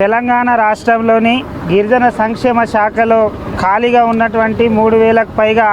తెలంగాణ రాష్ట్రంలోని గిరిజన సంక్షేమ శాఖలో ఖాళీగా ఉన్నటువంటి మూడు వేలకు పైగా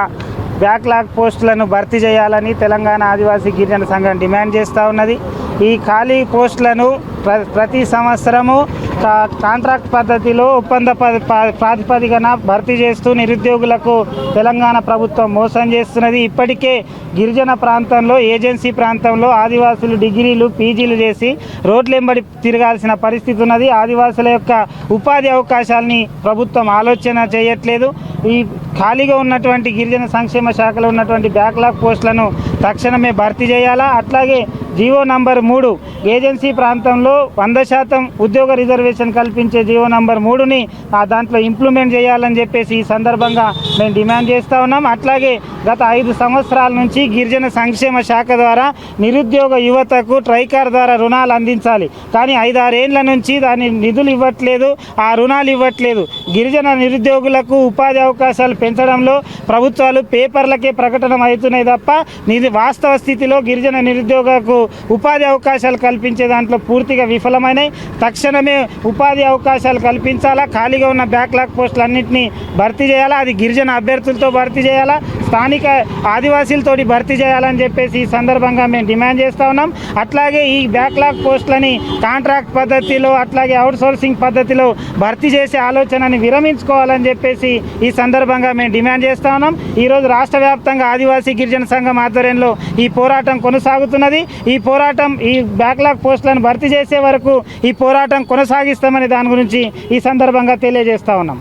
బ్యాక్లాగ్ పోస్టులను భర్తీ చేయాలని తెలంగాణ ఆదివాసీ గిరిజన సంఘం డిమాండ్ చేస్తూ ఉన్నది. ఈ ఖాళీ పోస్టులను ప్ర ప్రతి సంవత్సరము కా- కాంట్రాక్ట్ పద్ధతిలో ఒప్పంద ప- ప్రాతిపదికన భర్తీ చేస్తూ నిరుద్యోగులకు తెలంగాణ ప్రభుత్వం మోసం చేస్తున్నది. ఇప్పటికే గిరిజన ప్రాంతంలో ఏజెన్సీ ప్రాంతంలో ఆదివాసులు డిగ్రీలు పీజీలు చేసి రోడ్లెంబడి తిరగాల్సిన పరిస్థితి ఉన్నది. ఆదివాసుల యొక్క ఉపాధి అవకాశాలని ప్రభుత్వం ఆలోచన చేయట్లేదు. ఈ ఖాళీగా ఉన్నటువంటి గిరిజన సంక్షేమ శాఖలో ఉన్నటువంటి బ్యాక్లాగ్ పోస్టులను తక్షణమే భర్తీ చేయాలా? అట్లాగే జీవో నంబర్ మూడు. ఏజెన్సీ ప్రాంతంలో వంద శాతం ఉద్యోగ రిజర్వేషన్ కల్పించే జీవో నంబర్ మూడుని ఆ దాంట్లో ఇంప్లిమెంట్ చేయాలని చెప్పేసి ఈ సందర్భంగా మేము డిమాండ్ చేస్తూ ఉన్నాం. అట్లాగే గత ఐదు సంవత్సరాల నుంచి గిరిజన సంక్షేమ శాఖ ద్వారా నిరుద్యోగ యువతకు ట్రైకార్ ద్వారా రుణాలు అందించాలి. కానీ ఐదారేండ్ల నుంచి దాని నిధులు ఇవ్వట్లేదు ఆ రుణాలు ఇవ్వట్లేదు. గిరిజన నిరుద్యోగులకు ఉపాధి అవకాశాలు పెంచడంలో ప్రభుత్వాలు పేపర్లకే ప్రకటన అవుతున్నాయి తప్ప నిధి వాస్తవ స్థితిలో గిరిజన నిరుద్యోగకు ఉపాధి అవకాశాలు కల్పించే దాంట్లో పూర్తిగా విఫలమైనాయి. తక్షణమే ఉపాధి అవకాశాలు కల్పించాలా? ఖాళీగా ఉన్న బ్యాక్లాగ్ పోస్టులన్నింటినీ భర్తీ చేయాలా? అది గిరిజన అభ్యర్థులతో భర్తీ చేయాలా? స్థానిక ఆదివాసీలతోటి భర్తీ చేయాలని చెప్పేసి ఈ సందర్భంగా మేము డిమాండ్ చేస్తూ ఉన్నాం. అట్లాగే ఈ బ్యాక్లాగ్ పోస్టులని కాంట్రాక్ట్ పద్ధతిలో అట్లాగే అవుట్ సోర్సింగ్ పద్ధతిలో భర్తీ చేసే ఆలోచనని విరమించుకోవాలని చెప్పేసి ఈ సందర్భంగా మేము డిమాండ్ చేస్తూ ఉన్నాం. ఈరోజు రాష్ట్ర వ్యాప్తంగా ఆదివాసీ గిరిజన సంఘం ఆధ్వర్యంలో ఈ పోరాటం కొనసాగుతున్నది. ఈ పోరాటం ఈ బ్యాక్లాగ్ పోస్టులను భర్తీ చేసే వరకు ఈ పోరాటం కొనసాగిస్తామని దాని గురించి ఈ సందర్భంగా తెలియజేస్తా ఉన్నాం.